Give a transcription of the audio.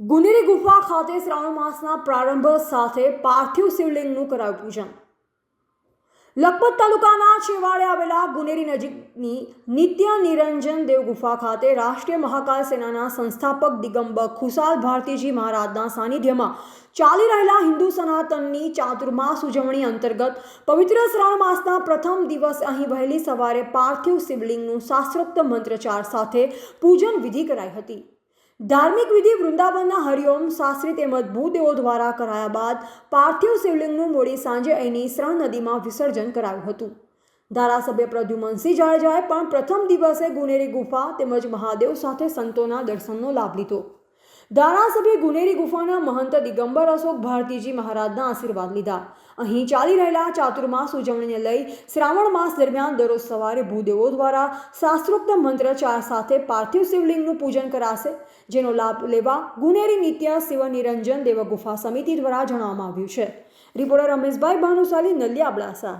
ગુનેરી ગુફા ખાતે શ્રાવણ માસના પ્રારંભ સાથે પાર્થિવ શિવલિંગનું કરાયું પૂજન. લખપત તાલુકાના છેવાડે આવેલા ગુનેરી નજીકની નિત્ય નિરંજન દેવ ગુફા ખાતે રાષ્ટ્રીય મહાકાલ સેનાના સંસ્થાપક દિગંબર ખુશાલ ભારતીજી મહારાજના સાનિધ્યમાં ચાલી રહેલા હિન્દુ સનાતનની ચાતુર્માસ ઉજવણી અંતર્ગત પવિત્ર શ્રાવણ માસના પ્રથમ દિવસ અહીં વહેલી સવારે પાર્થિવ શિવલિંગનું શાસ્ત્રોક્ત મંત્રચાર સાથે પૂજન વિધિ કરાઈ હતી. ધાર્મિક વિધિ વૃંદાવનના હરિઓમ શાસ્ત્રી તેમજ ભૂદેવો દ્વારા કરાયા બાદ પાર્થિવ શિવલિંગનું મોડી સાંજે અહીંની શ્રણ નદીમાં વિસર્જન કરાયું હતું. ધારાસભ્ય પ્રદ્યુમનસિંહ જાડેજાએ પણ પ્રથમ દિવસે ગુનેરી ગુફા તેમજ મહાદેવ સાથે સંતોના દર્શનનો લાભ લીધો. ધારાસભ્ય ગુનેરી ગુફાના મહંત દિગંબર અશોક ભારતીજી મહારાજના આશીર્વાદ લીધા. અહીં ચાલી રહેલા ચાતુર્માસ ઉજવણીને લઈ શ્રાવણ માસ દરમિયાન દરરોજ સવારે ભૂદેવો દ્વારા શાસ્ત્રોક્ત મંત્રચાર સાથે પાર્થિવ શિવલિંગનું પૂજન કરાશે, જેનો લાભ લેવા ગુનેરી નિત્ય શિવ નિરંજન દેવ ગુફા સમિતિ દ્વારા જણાવવામાં આવ્યું છે. રિપોર્ટર રમેશભાઈ ભાનુશાલી, નલિયા અબડાસા